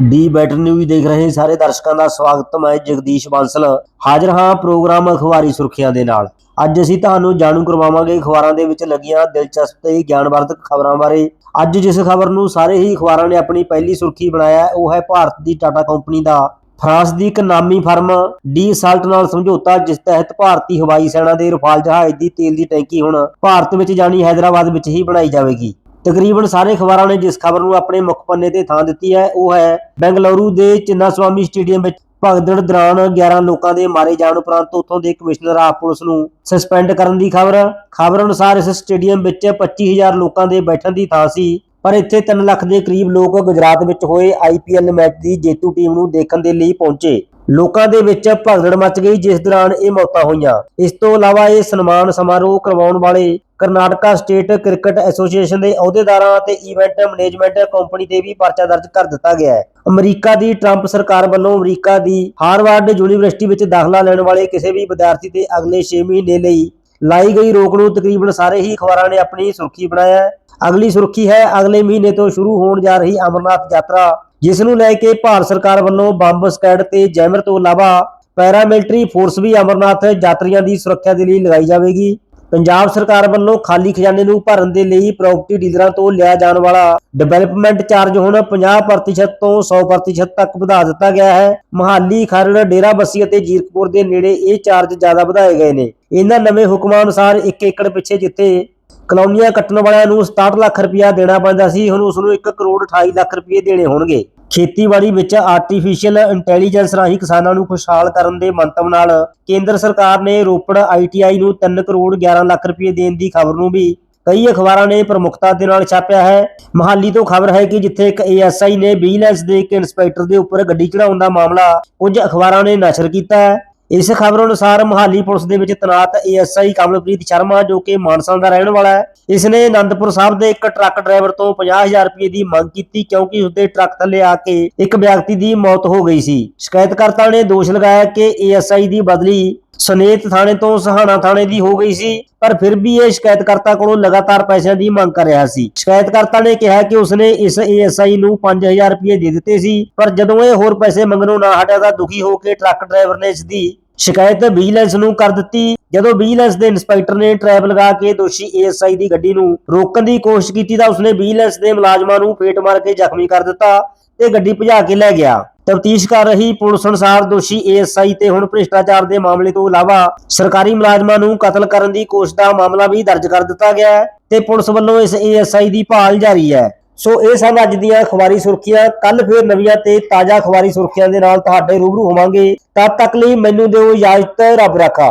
D better news ਦੇਖ ਰਹੇ ਸਾਰੇ ਦਰਸ਼ਕਾਂ ਦਾ ਸਵਾਗਤ ਮੈਂ ਜਗਦੀਸ਼ ਬਾਂਸਲ। ਹਾਜ਼ਰ ਹਾਂ ਪ੍ਰੋਗਰਾਮ ਅਖਬਾਰੀ ਸੁਰਖੀਆਂ ਦੇ ਨਾਲ। ਅੱਜ ਅਸੀਂ ਤੁਹਾਨੂੰ ਜਾਣੂ ਕਰਵਾਵਾਂਗੇ ਅਖਬਾਰਾਂ ਦੇ ਵਿੱਚ ਲੱਗੀਆਂ ਦਿਲਚਸਪ ਤੇ ਗਿਆਨਵਰਧਕ ਖਬਰਾਂ ਬਾਰੇ। ਅੱਜ ਜਿਸ ਖਬਰ ਨੂੰ ਸਾਰੇ ਹੀ ਅਖਬਾਰਾਂ ਨੇ ਆਪਣੀ ਪਹਿਲੀ ਸੁਰਖੀ ਬਣਾਇਆ, ਉਹ ਹੈ ਭਾਰਤ ਦੀ ਟਾਟਾ ਕੰਪਨੀ ਦਾ। ਫਰਾਂਸ ਦੀ ਇੱਕ ਨਾਮੀ ਫਰਮ ਡੀ ਸਾਲਟ ਨਾਲ ਸਮਝੌਤਾ, ਜਿਸ ਤਹਿਤ ਭਾਰਤੀ ਹਵਾਈ ਸੈਨਾ ਦੇ ਰਫਾਲ ਜਹਾਜ਼ ਦੀ ਤੇਲ ਦੀ ਟੈਂਕੀ ਹੁਣ ਭਾਰਤ ਵਿੱਚ ਜਾਣੀ ਹੈਦਰਾਬਾਦ ਵਿੱਚ ਹੀ ਬਣਾਈ ਜਾਵੇਗੀ। ਤਕਰੀਬਨ ਸਾਰੇ ਅਖਬਾਰਾਂ ਨੇ ਜਿਸ ਖਬਰ ਨੂੰ ਆਪਣੇ ਮੁੱਖ ਪੰਨੇ ਤੇ ਥਾਂ ਦਿੱਤੀ ਹੈ, ਉਹ ਹੈ ਬੈਂਗਲੁਰੂ ਦੇ ਚਿੰਨਾਸਵਾਮੀ ਸਟੇਡੀਅਮ ਵਿੱਚ ਭਗਦੜ ਦੌਰਾਨ 11 ਲੋਕਾਂ ਦੇ ਮਾਰੇ ਜਾਣ ਉਪਰੰਤ ਉੱਥੋਂ ਦੇ ਕਮਿਸ਼ਨਰ ਆਪ ਪੁਲਿਸ ਨੂੰ ਸਸਪੈਂਡ ਕਰਨ ਦੀ ਖਬਰ। ਖਬਰ ਅਨੁਸਾਰ ਇਸ ਸਟੇਡੀਅਮ ਵਿੱਚ 25000 ਲੋਕਾਂ ਦੇ ਬੈਠਣ ਦੀ ਥਾਂ ਸੀ, ਪਰ ਇੱਥੇ 3 ਲੱਖ ਦੇ ਕਰੀਬ ਲੋਕ ਗੁਜਰਾਤ ਵਿੱਚ ਹੋਏ ਆਈਪੀਐਲ ਮੈਚ ਦੀ ਜੇਤੂ ਟੀਮ ਨੂੰ ਦੇਖਣ ਦੇ ਲਈ ਪਹੁੰਚੇ। ਲੋਕਾਂ ਦੇ ਵਿੱਚ ਭਗਦੜ ਮਚ ਗਈ, ਜਿਸ ਦੌਰਾਨ ਇਹ ਮੌਤਾਂ ਹੋਈਆਂ। ਇਸ ਤੋਂ ਇਲਾਵਾ ਇਹ ਸਨਮਾਨ ਸਮਾਰੋਹ ਕਰਵਾਉਣ ਵਾਲੇ ਕਰਨਾਟਕਾ ਸਟੇਟ ਕ੍ਰਿਕਟ ਐਸੋਸੀਏਸ਼ਨ ਦੇ ਅਹੁਦੇਦਾਰਾਂ ਅਤੇ ਇਵੈਂਟ ਮੈਨੇਜਮੈਂਟ ਕੰਪਨੀ ਤੇ ਵੀ ਪਰਚਾ ਦਰਜ ਕਰ ਦਿੱਤਾ ਗਿਆ ਹੈ। ਅਮਰੀਕਾ ਦੀ ਟਰੰਪ ਸਰਕਾਰ ਵੱਲੋਂ ਅਮਰੀਕਾ ਦੀ ਹਾਰਵਰਡ ਯੂਨੀਵਰਸਿਟੀ ਵਿੱਚ ਦਾਖਲਾ ਲੈਣ ਵਾਲੇ ਕਿਸੇ ਵੀ ਵਿਦਿਆਰਥੀ ਤੇ ਅਗਲੇ 6 ਮਹੀਨੇ ਲਈ ਲਾਈ ਗਈ ਰੋਕ ਨੂੰ ਤਕਰੀਬਨ ਸਾਰੇ ਹੀ ਅਖਬਾਰਾਂ ਨੇ ਆਪਣੀ ਸੁਰਖੀ ਬਣਾਇਆ ਹੈ। ਅਗਲੀ ਸੁਰਖੀ ਹੈ, ਅਗਲੇ ਮਹੀਨੇ ਤੋਂ ਸ਼ੁਰੂ ਹੋਣ ਜਾ ਰਹੀ ਅਮਰਨਾਥ ਯਾਤਰਾ। ਜਿਸ ਨੂੰ ਲੈ ਕੇ ਭਾਰਤ ਸਰਕਾਰ ਵੱਲੋਂ ਬੰਬ, ਸਕੈਡ ਤੇ ਜੈਮਰ ਤੋਂ ਇਲਾਵਾ ਪੈਰਾਮਿਲਟਰੀ ਫੋਰਸ ਵੀ ਅਮਰਨਾਥ ਯਾਤਰੀਆਂ ਦੀ ਸੁਰੱਖਿਆ ਦੇ ਲਈ ਲਗਾਈ ਜਾਵੇਗੀ। ਪੰਜਾਬ ਸਰਕਾਰ ਵੱਲੋਂ ਖਾਲੀ ਖਜ਼ਾਨੇ ਨੂੰ ਭਰਨ ਦੇ ਲਈ ਪ੍ਰਾਪਰਟੀ ਡੀਲਰਾਂ ਤੋਂ ਲਿਆ ਜਾਣ ਵਾਲਾ ਡਿਵੈਲਪਮੈਂਟ ਚਾਰਜ ਹੁਣ 50% ਤੋਂ 100% ਤੱਕ ਵਧਾ ਦਿੱਤਾ ਗਿਆ ਹੈ। ਮਹਾਲੀ, ਖਰੜ ਡੇਰਾਬੱਸੀ ਅਤੇ ਜੀਰਕਪੁਰ ਦੇ ਨੇੜੇ ਇਹ ਚਾਰਜ ਜ਼ਿਆਦਾ ਵਧਾਏ ਗਏ ਨੇ। ਇਹਨਾਂ ਨਵੇਂ ਹੁਕਮਾਂ ਅਨੁਸਾਰ 1 ਏਕੜ ਪਿੱਛੇ ਜਿੱਥੇ ਕਲੋਨੀਆਂ ਕੱਟਣ ਵਾਲਿਆਂ ਨੂੰ 67 ਲੱਖ ਰੁਪਇਆ ਦੇਣਾ ਪੈਂਦਾ ਸੀ। ਹੁਣ ਉਸ ਨੂੰ 1 ਕਰੋੜ 28 ਲੱਖ ਰੁਪਏ ਦੇਣੇ ਹੋਣਗੇ। ਖੇਤੀਬਾੜੀ ਵਿੱਚ ਆਰਟੀਫੀਸ਼ੀਅਲ ਇੰਟੈਲੀਜੈਂਸ ਰਾਹੀਂ ਕਿਸਾਨਾਂ ਨੂੰ ਖੁਸ਼ਹਾਲ ਕਰਨ ਦੇ ਮੰਤਵ ਨਾਲ ਕੇਂਦਰ ਸਰਕਾਰ ਨੇ ਰੋਪੜ ਆਈਟੀਆਈ ਨੂੰ 3 ਕਰੋੜ 11 ਲੱਖ ਰੁਪਏ ਦੇਣ ਦੀ ਖਬਰ ਨੂੰ ਵੀ ਕਈ ਅਖਬਾਰਾਂ ਨੇ ਪ੍ਰਮੁਖਤਾ ਦੇ ਨਾਲ ਛਾਪਿਆ ਹੈ। ਮਹਾਲੀ ਤੋਂ ਖਬਰ ਹੈ ਕਿ ਜਿੱਥੇ ਇੱਕ ਏਐਸਆਈ ਨੇ ਵਿਜੀਲੈਂਸ ਦੇ ਇੱਕ ਇੰਸਪੈਕਟਰ ਦੇ ਉੱਪਰ ਗੱਡੀ ਚੜਾਉਣ ਦਾ ਮਾਮਲਾ, ਕੁਝ ਅਖਬਾਰਾਂ ਨੇ ਨਸ਼ਰ ਕੀਤਾ ਹੈ। ਇਸ ਖਬਰ ਅਨੁਸਾਰ ਮਹਾਲੀ ਪੁਲਿਸ ਦੇ ਵਿੱਚ ਤੈਨਾਤ ਏਐਸਆਈ ਕਮਲਪ੍ਰੀਤ ਸ਼ਰਮਾ, ਜੋ ਕਿ ਮਾਨਸਾ ਦਾ ਰਹਿਣ ਵਾਲਾ ਹੈ ਇਸ ਨੇ ਆਨੰਦਪੁਰ ਸਾਹਿਬ ਦੇ ਇੱਕ ਟਰੱਕ ਡਰਾਈਵਰ ਤੋਂ 50000 ਰੁਪਏ ਦੀ ਮੰਗ ਕੀਤੀ ਕਿਉਂਕਿ ਉਸਦੇ ਟਰੱਕ ਥੱਲੇ ਆ ਕੇ ਇੱਕ ਵਿਅਕਤੀ ਦੀ ਮੌਤ ਹੋ ਗਈ ਸੀ। ਸ਼ਿਕਾਇਤਕਰਤਾ ਨੇ ਦੋਸ਼ ਲਗਾਇਆ ਕਿ ਏਐਸਆਈ ਦੀ ਬਦਲੀ ਸਨੇਤ ਥਾਣੇ ਤੋਂ ਸਹਾਣਾ ਥਾਣੇ ਦੀ ਹੋ ਗਈ ਸੀ, ਪਰ ਫਿਰ ਵੀ ਇਹ ਸ਼ਿਕਾਇਤਕਰਤਾ ਕੋਲੋਂ ਲਗਾਤਾਰ ਪੈਸਿਆਂ ਦੀ ਮੰਗ ਕਰ ਰਿਹਾ ਸੀ। ਸ਼ਿਕਾਇਤਕਰਤਾ ਨੇ ਕਿਹਾ ਕਿ ਉਸਨੇ ਇਸ ਏਐਸਆਈ ਨੂੰ 5000 ਰੁਪਏ ਦੇ ਦਿੱਤੇ ਸੀ, ਪਰ ਜਦੋਂ ਇਹ ਹੋਰ ਪੈਸੇ ਮੰਗਣੋਂ ਨਾ ਹਟਿਆ ਤਾਂ ਦੁਖੀ ਹੋ ਕੇ ਟਰੱਕ ਡਰਾਈਵਰ ਨੇ ਇਸ ਦੀ ਸ਼ਿਕਾਇਤ ਵਿਜੀਲੈਂਸ ਨੂੰ ਕਰ ਦਿੱਤੀ। ਜਦੋਂ ਵਿਜੀਲੈਂਸ ਦੇ ਇੰਸਪੈਕਟਰ ਨੇ ਟਰੈਪ ਲਗਾ ਕੇ ਦੋਸ਼ੀ ਏਐਸਆਈ ਦੀ ਗੱਡੀ ਨੂੰ ਰੋਕਣ ਦੀ ਕੋਸ਼ਿਸ਼ ਕੀਤੀ ਤਾਂ ਉਸਨੇ ਵਿਜੀਲੈਂਸ ਦੇ ਮੁਲਾਜ਼ਮਾਂ ਨੂੰ ਫੇਟ ਮਾਰ ਕੇ ਜ਼ਖਮੀ ਕਰ ਦਿੱਤਾ ਤੇ ਗੱਡੀ ਭਜਾ ਕੇ ਲੈ ਗਿਆ। ਤਫਤੀਸ਼ ਕਰ ਰਹੀ ਪੁਲਿਸ ਅਨੁਸਾਰ ਦੋਸ਼ੀ ਏਐਸਆਈ ਤੇ ਹੁਣ ਭ੍ਰਿਸ਼ਟਾਚਾਰ ਦੇ ਮਾਮਲੇ ਤੋਂ ਇਲਾਵਾ ਸਰਕਾਰੀ ਮੁਲਾਜ਼ਮਾਂ ਨੂੰ ਕਤਲ ਕਰਨ ਦੀ ਕੋਸ਼ਿਸ਼ ਦਾ ਮਾਮਲਾ ਵੀ ਦਰਜ ਕਰ ਦਿੱਤਾ ਗਿਆ ਹੈ ਤੇ ਪੁਲਿਸ ਵੱਲੋਂ ਇਸ ਏਐਸਆਈ ਦੀ ਭਾਲ ਜਾਰੀ ਹੈ। ਸੋ ਇਹ ਸਨ ਅੱਜ ਦੀਆਂ ਅਖਬਾਰੀ ਸੁਰਖੀਆਂ। ਕੱਲ ਫੇਰ ਨਵੀਆਂ ਤੇ ਤਾਜ਼ਾ ਅਖਬਾਰੀ ਸੁਰਖੀਆਂ ਦੇ ਨਾਲ ਤੁਹਾਡੇ ਰੂਬਰੂ ਹੋਵਾਂਗੇ। ਤਦ ਤੱਕ ਲਈ ਮੈਨੂੰ ਦਿਓ ਇਜਾਜ਼ਤ, ਰੱਬ ਰੱਖਾ।